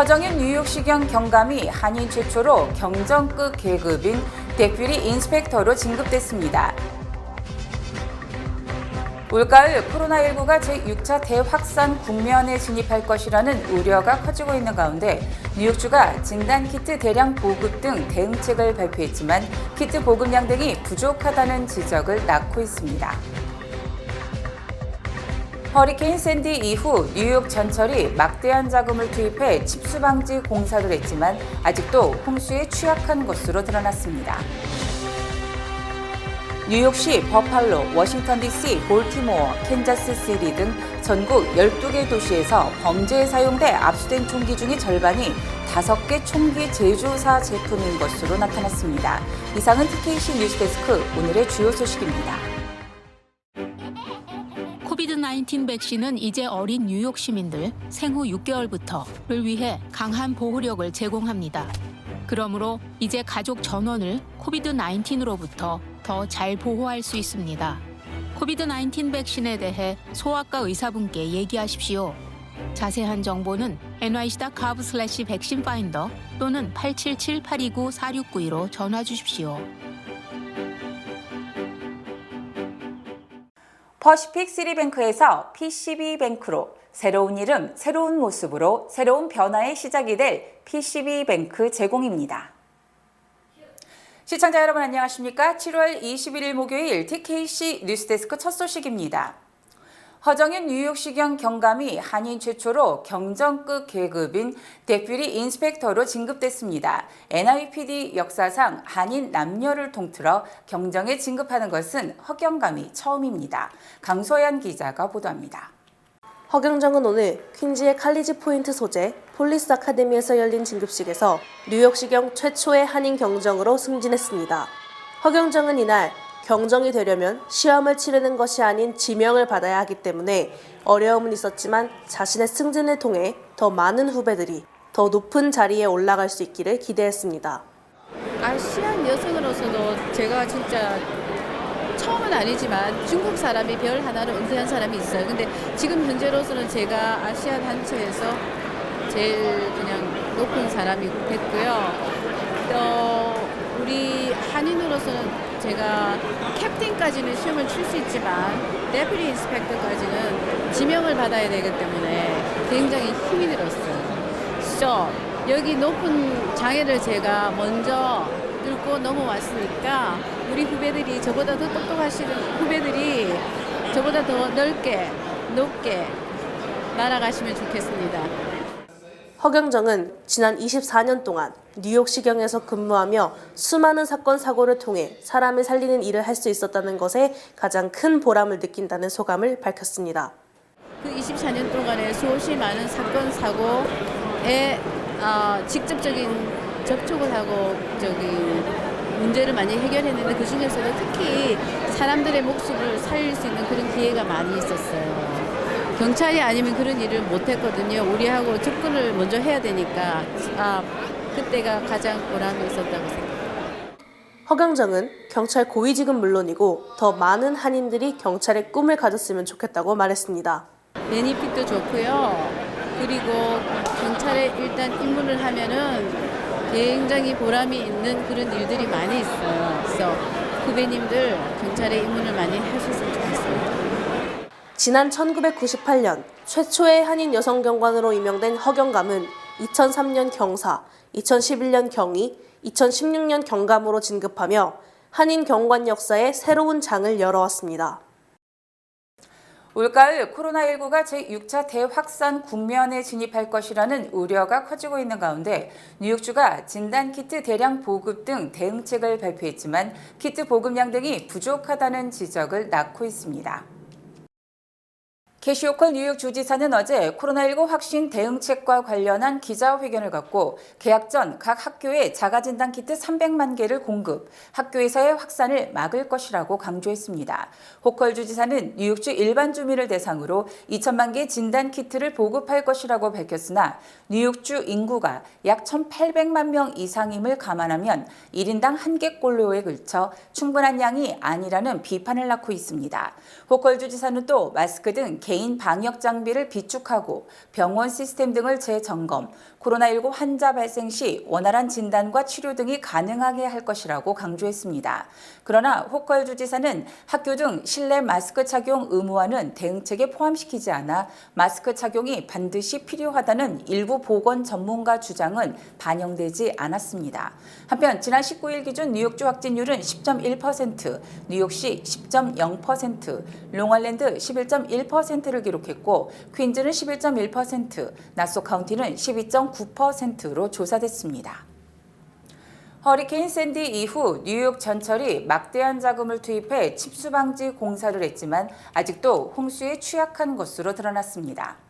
허정윤 뉴욕시경 경감이 한인 최초로 경정급 계급인 deputy 인스펙터로 진급됐습니다. 올가을 코로나19가 제6차 대확산 국면에 진입할 것이라는 우려가 커지고 있는 가운데 뉴욕주가 진단키트 대량 보급 등 대응책을 발표했지만 키트 보급량 등이 부족하다는 지적을 낳고 있습니다. 허리케인 샌디 이후 뉴욕 전철이 막대한 자금을 투입해 침수 방지 공사를 했지만 아직도 홍수에 취약한 것으로 드러났습니다. 뉴욕시, 버팔로, 워싱턴 DC, 볼티모어, 캔자스 시티 등 전국 12개 도시에서 범죄에 사용돼 압수된 총기 중의 절반이 5개 총기 제조사 제품인 것으로 나타났습니다. 이상은 TKC 뉴스데스크 오늘의 주요 소식입니다. 코비드 19 백신은 이제 어린 뉴욕 시민들 생후 6개월부터를 위해 강한 보호력을 제공합니다. 그러므로 이제 가족 전원을 코비드 19으로부터 더 잘 보호할 수 있습니다. 코비드 19 백신에 대해 소아과 의사분께 얘기하십시오. 자세한 정보는 nyc.gov 슬래시 백신 파인더 또는 877-829-4692로 전화 주십시오. 퍼시픽 시리뱅크에서 PCB뱅크로 새로운 이름, 새로운 모습으로 새로운 변화의 시작이 될 PCB뱅크 제공입니다. 시청자 여러분 안녕하십니까? 7월 21일 목요일 TKC 뉴스데스크 첫 소식입니다. 허정윤 뉴욕시경 경감이 한인 최초로 경정급 계급인 deputy 인스펙터로 진급됐습니다. NIPD 역사상 한인 남녀를 통틀어 경정에 진급하는 것은 허경감이 처음입니다. 강소연 기자가 보도합니다. 허경정은 오늘 퀸즈의 칼리지 포인트 소재 폴리스 아카데미에서 열린 진급식에서 뉴욕시경 최초의 한인 경정으로 승진했습니다. 허경정은 이날 경정이 되려면 시험을 치르는 것이 아닌 지명을 받아야 하기 때문에 어려움은 있었지만 자신의 승진을 통해 더 많은 후배들이 더 높은 자리에 올라갈 수 있기를 기대했습니다. 아시안 여성으로서도 제가 진짜 처음은 아니지만 중국 사람이 별 하나를 은퇴한 사람이 있어요. 근데 지금 현재로서는 제가 아시아 단체에서 제일 그냥 높은 사람이 됐고요. 어, 우리 한인으로서는 제가 캡틴까지는 시험을 칠 수 있지만 데프리 인스펙터까지는 지명을 받아야 되기 때문에 굉장히 힘이 들었어요. 그래서 여기 높은 장애를 제가 먼저 뚫고 넘어왔으니까 우리 후배들이 저보다 더 똑똑하신 후배들이 저보다 더 넓게 높게 날아가시면 좋겠습니다. 허경정은 지난 24년 동안 뉴욕시경에서 근무하며 수많은 사건 사고를 통해 사람을 살리는 일을 할 수 있었다는 것에 가장 큰 보람을 느낀다는 소감을 밝혔습니다. 그 24년 동안에 수없이 많은 사건 사고에 어, 직접적인 접촉을 하고 저기 문제를 많이 해결했는데 그 중에서도 특히 사람들의 목숨을 살릴 수 있는 그런 기회가 많이 있었어요. 경찰이 아니면 그런 일을 못 했거든요. 우리하고 접근을 먼저 해야 되니까 아 그때가 가장 보람이 있었다고 생각합니다. 허경정은 경찰 고위직은 물론이고 더 많은 한인들이 경찰의 꿈을 가졌으면 좋겠다고 말했습니다. 베니핏도 좋고요. 그리고 경찰에 일단 입문을 하면은 굉장히 보람이 있는 그런 일들이 많이 있어요. 그래서 후배님들 경찰에 입문을 많이 하셨으면 좋겠습니다. 지난 1998년 최초의 한인 여성 경관으로 임명된 허경감은 2003년 경사, 2011년 경위, 2016년 경감으로 진급하며 한인 경관 역사에 새로운 장을 열어왔습니다. 올가을 코로나19가 제6차 대확산 국면에 진입할 것이라는 우려가 커지고 있는 가운데 뉴욕주가 진단키트 대량 보급 등 대응책을 발표했지만 키트 보급량 등이 부족하다는 지적을 낳고 있습니다. 캐시 오컬 뉴욕 주지사는 어제 코로나19 확신 대응책과 관련한 기자회견을 갖고 개학 전각 학교에 자가진단 키트 300만 개를 공급, 학교에서의 확산을 막을 것이라고 강조했습니다. 호컬 주지사는 뉴욕주 일반 주민을 대상으로 2천만 개 진단 키트를 보급할 것이라고 밝혔으나 뉴욕주 인구가 약 1,800만 명 이상임을 감안하면 1인당 한 개꼴로에 걸쳐 충분한 양이 아니라는 비판을 낳고 있습니다. 호컬 주지사는 또 마스크 등 개인 방역 장비를 비축하고 병원 시스템 등을 재점검, 코로나19 환자 발생 시 원활한 진단과 치료 등이 가능하게 할 것이라고 강조했습니다. 그러나 호컬 주지사는 학교 등 실내 마스크 착용 의무화는 대응책에 포함시키지 않아 마스크 착용이 반드시 필요하다는 일부 보건 전문가 주장은 반영되지 않았습니다. 한편 지난 19일 기준 뉴욕주 확진율은 10.1%, 뉴욕시 10.0%, 롱알랜드 11.1%를 기록했고 퀸즈는 11.1%, 나소 카운티는 12.9%로 조사됐습니다. 허리케인 샌디 이후 뉴욕 전철이 막대한 자금을 투입해 침수 방지 공사를 했지만 아직도 홍수에 취약한 것으로 드러났습니다.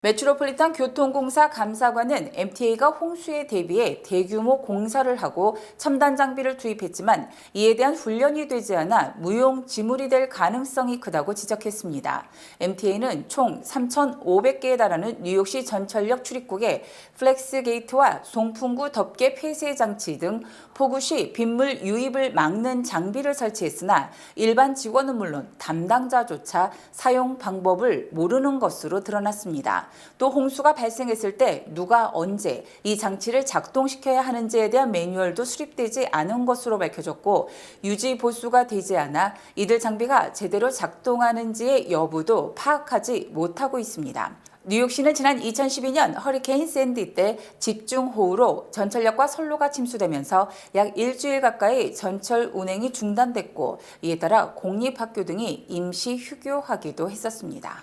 메트로폴리탄 교통공사 감사관은 MTA가 홍수에 대비해 대규모 공사를 하고 첨단 장비를 투입했지만 이에 대한 훈련이 되지 않아 무용 지물이 될 가능성이 크다고 지적했습니다. MTA는 총 3,500개에 달하는 뉴욕시 전철역 출입국에 플렉스 게이트와 송풍구 덮개 폐쇄 장치 등 폭우 시 빗물 유입을 막는 장비를 설치했으나 일반 직원은 물론 담당자조차 사용 방법을 모르는 것으로 드러났습니다. 또 홍수가 발생했을 때 누가 언제 이 장치를 작동시켜야 하는지에 대한 매뉴얼도 수립되지 않은 것으로 밝혀졌고 유지 보수가 되지 않아 이들 장비가 제대로 작동하는지의 여부도 파악하지 못하고 있습니다. 뉴욕시는 지난 2012년 허리케인 샌디 때 집중호우로 전철역과 선로가 침수되면서 약 일주일 가까이 전철 운행이 중단됐고 이에 따라 공립학교 등이 임시 휴교하기도 했었습니다.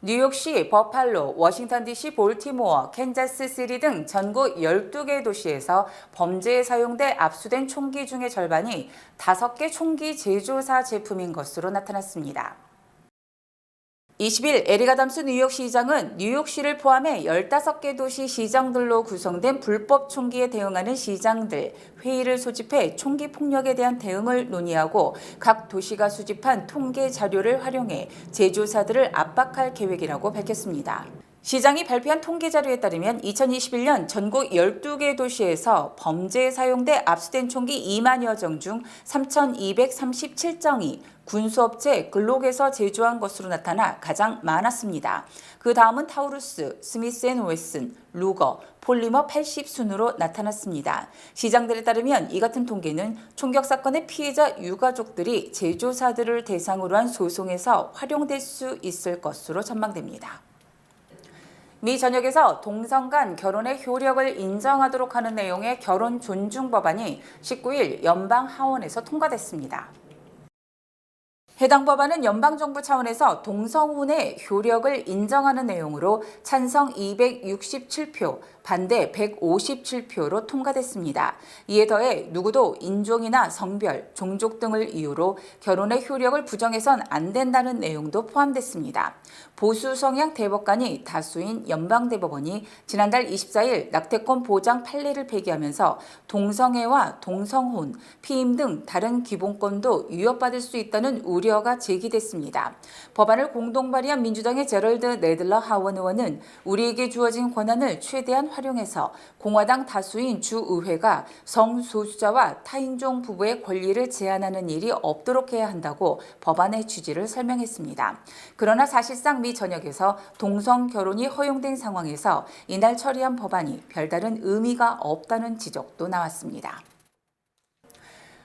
뉴욕시, 버팔로, 워싱턴 DC, 볼티모어, 캔자스 시리 등 전국 12개 도시에서 범죄에 사용돼 압수된 총기 중의 절반이 5개 총기 제조사 제품인 것으로 나타났습니다. 20일 에리가담스 뉴욕시장은 뉴욕시를 포함해 15개 도시 시장들로 구성된 불법 총기에 대응하는 시장들 회의를 소집해 총기 폭력에 대한 대응을 논의하고 각 도시가 수집한 통계 자료를 활용해 제조사들을 압박할 계획이라고 밝혔습니다. 시장이 발표한 통계 자료에 따르면 2021년 전국 12개 도시에서 범죄에 사용돼 압수된 총기 2만여 정 중 3,237정이 군수업체 글록에서 제조한 것으로 나타나 가장 많았습니다. 그 다음은 타우루스, 스미스 앤 웨슨, 루거, 폴리머 80순으로 나타났습니다. 시장들에 따르면 이 같은 통계는 총격 사건의 피해자 유가족들이 제조사들을 대상으로 한 소송에서 활용될 수 있을 것으로 전망됩니다. 미 전역에서 동성 간 결혼의 효력을 인정하도록 하는 내용의 결혼 존중 법안이 19일 연방 하원에서 통과됐습니다. 해당 법안은 연방정부 차원에서 동성혼의 효력을 인정하는 내용으로 찬성 267표, 반대 157표로 통과됐습니다. 이에 더해 누구도 인종이나 성별, 종족 등을 이유로 결혼의 효력을 부정해선 안 된다는 내용도 포함됐습니다. 보수 성향 대법관이 다수인 연방대법원이 지난달 24일 낙태권 보장 판례를 폐기하면서 동성애와 동성혼, 피임 등 다른 기본권도 위협받을 수 있다는 우려가 제기됐습니다. 법안을 공동 발의한 민주당의 제럴드 네들러 하원 의원은 우리에게 주어진 권한을 최대한 활용해서 공화당 다수인 주의회가 성소수자와 타인종 부부의 권리를 제한하는 일이 없도록 해야 한다고 법안의 취지를 설명했습니다. 그러나 사실상 미 전역에서 동성 결혼이 허용된 상황에서 이날 처리한 법안이 별다른 의미가 없다는 지적도 나왔습니다.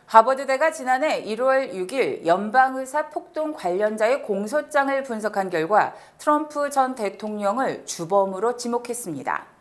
하버드대가 지난해 1월 6일 연방의사 폭동 관련자의 공소장을 분석한 결과 트럼프 전 대통령을 주범으로 지목했습니다.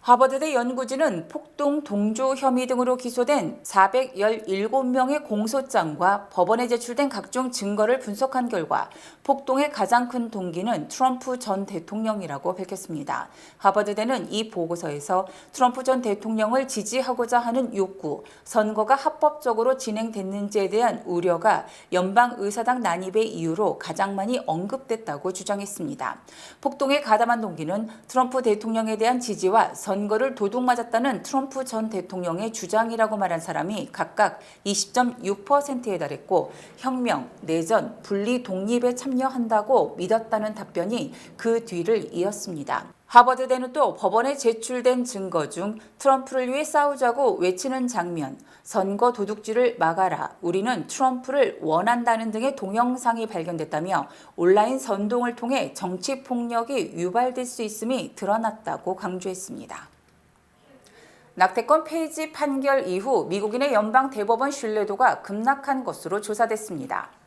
하버드대 연구진은 폭동 동조 혐의 등으로 기소된 417명의 공소장과 법원에 제출된 각종 증거를 분석한 결과 폭동의 가장 큰 동기는 트럼프 전 대통령이라고 밝혔습니다. 하버드대는 이 보고서에서 트럼프 전 대통령을 지지하고자 하는 욕구, 선거가 합법적으로 진행됐는지에 대한 우려가 연방 의사당 난입의 이유로 가장 많이 언급됐다고 주장했습니다. 폭동에 가담한 동기는 트럼프 대통령에 대한 지지와 선 거를 도둑맞았다는 트럼프 전 대통령의 주장이라고 말한 사람이 각각 20.6%에 달했고 혁명, 내전, 분리 독립에 참여한다고 믿었다는 답변이 그 뒤를 이었습니다. 하버드대는 또 법원에 제출된 증거 중 트럼프를 위해 싸우자고 외치는 장면, 선거 도둑질을 막아라, 우리는 트럼프를 원한다는 등의 동영상이 발견됐다며 온라인 선동을 통해 정치 폭력이 유발될 수 있음이 드러났다고 강조했습니다. 낙태권 폐지 판결 이후 미국인의 연방 대법원 신뢰도가 급락한 것으로 조사됐습니다.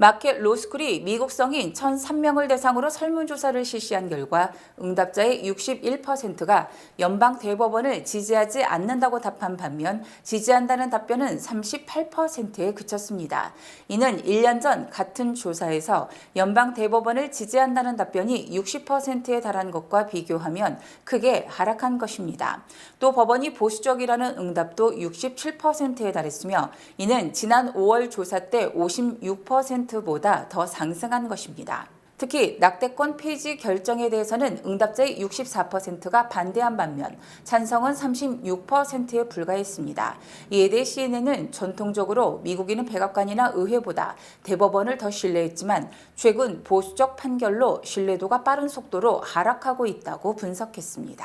마켓 로스쿨이 미국 성인 1,003명을 대상으로 설문조사를 실시한 결과 응답자의 61%가 연방 대법원을 지지하지 않는다고 답한 반면 지지한다는 답변은 38%에 그쳤습니다. 이는 1년 전 같은 조사에서 연방 대법원을 지지한다는 답변이 60%에 달한 것과 비교하면 크게 하락한 것입니다. 또 법원이 보수적이라는 응답도 67%에 달했으며 이는 지난 5월 조사 때 56% 보다 더 상승한 것입니다. 특히 낙태권 폐지 결정에 대해서는 응답자의 64%가 반대한 반면 찬성은 36%에 불과했습니다. 이에 대해 CNN은 전통적으로 미국인은 백악관이나 의회보다 대법원을 더 신뢰했지만 최근 보수적 판결로 신뢰도가 빠른 속도로 하락하고 있다고 분석했습니다.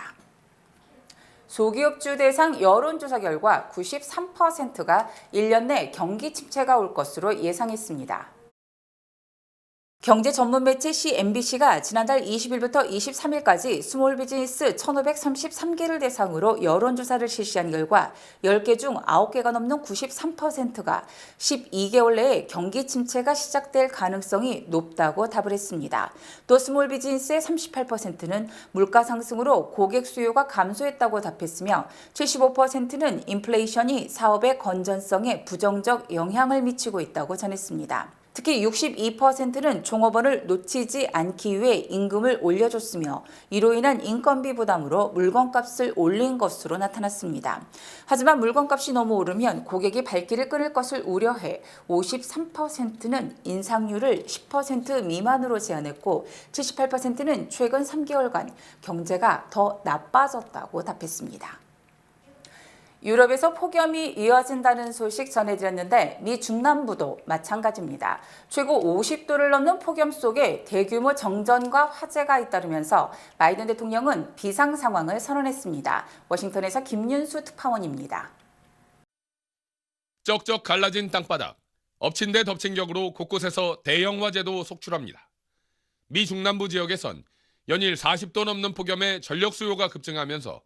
소기업주 대상 여론조사 결과 93%가 1년 내 경기 침체가 올 것으로 예상했습니다. 경제 전문 매체 CNBC가 지난달 20일부터 23일까지 스몰 비즈니스 1,533개를 대상으로 여론조사를 실시한 결과 10개 중 9개가 넘는 93%가 12개월 내에 경기 침체가 시작될 가능성이 높다고 답을 했습니다. 또 스몰 비즈니스의 38%는 물가 상승으로 고객 수요가 감소했다고 답했으며 75%는 인플레이션이 사업의 건전성에 부정적 영향을 미치고 있다고 전했습니다. 특히 62%는 종업원을 놓치지 않기 위해 임금을 올려줬으며 이로 인한 인건비 부담으로 물건값을 올린 것으로 나타났습니다. 하지만 물건값이 너무 오르면 고객이 발길을 끊을 것을 우려해 53%는 인상률을 10% 미만으로 제한했고 78%는 최근 3개월간 경제가 더 나빠졌다고 답했습니다. 유럽에서 폭염이 이어진다는 소식 전해드렸는데 미 중남부도 마찬가지입니다. 최고 50도를 넘는 폭염 속에 대규모 정전과 화재가 잇따르면서 바이든 대통령은 비상 상황을 선언했습니다. 워싱턴에서 김윤수 특파원입니다. 쩍쩍 갈라진 땅바닥, 엎친 데 덮친 격으로 곳곳에서 대형 화재도 속출합니다. 미 중남부 지역에선 연일 40도 넘는 폭염에 전력 수요가 급증하면서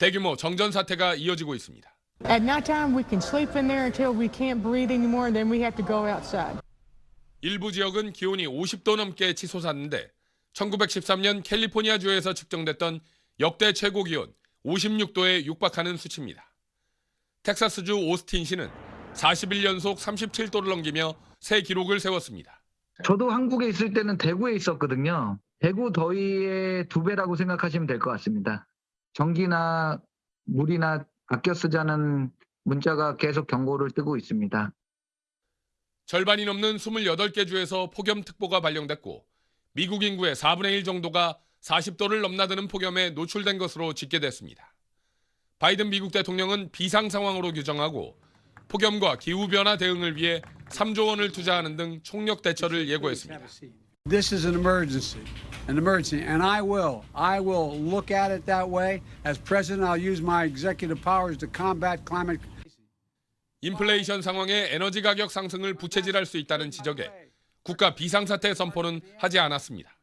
대규모 정전 사태가 이어지고 있습니다. At nighttime, we can sleep in there until we can't breathe anymore, and then we have to go outside. 일부 지역은 기온이 50도 넘게 치솟았는데 1913년 캘리포니아 주에서 측정됐던 역대 최고 기온 56도에 육박하는 수치입니다. 텍사스주 오스틴시는 40일 연속 37도를 넘기며 새 기록을 세웠습니다. 저도 한국에 있을 때는 대구에 있었거든요. 대구 더위의 두 배라고 생각하시면 될 것 같습니다. 전기나 물이나 아껴 쓰자는 문자가 계속 경고를 뜨고 있습니다. 절반이 넘는 28개 주에서 폭염특보가 발령됐고 미국 인구의 4분의 1 정도가 40도를 넘나드는 폭염에 노출된 것으로 집계됐습니다. 바이든 미국 대통령은 비상 상황으로 규정하고 폭염과 기후 변화 대응을 위해 3조 원을 투자하는 등 총력 대처를 예고했습니다. This is an emergency, an emergency, and I will, I will look at it that way. As president, I'll use my executive powers to combat climate. 인플레이션 상황에 에너지 가격 상승을 부채질할 수 있다는 지적에 국가 비상사태 선포는 하지 않았습니다.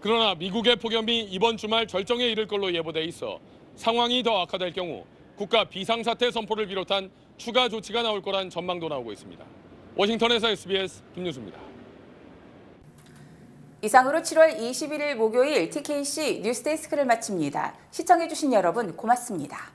그러나 미국의 폭염이 이번 주말 절정에 이를 걸로 예보돼 있어 상황이 더 악화될 경우 국가 비상사태 선포를 비롯한 추가 조치가 나올 거란 전망도 나오고 있습니다. 워싱턴에서 SBS 김뉴스입니다. 이상으로 7월 21일 목요일 TKC 뉴스데스크를 마칩니다. 시청해주신 여러분 고맙습니다.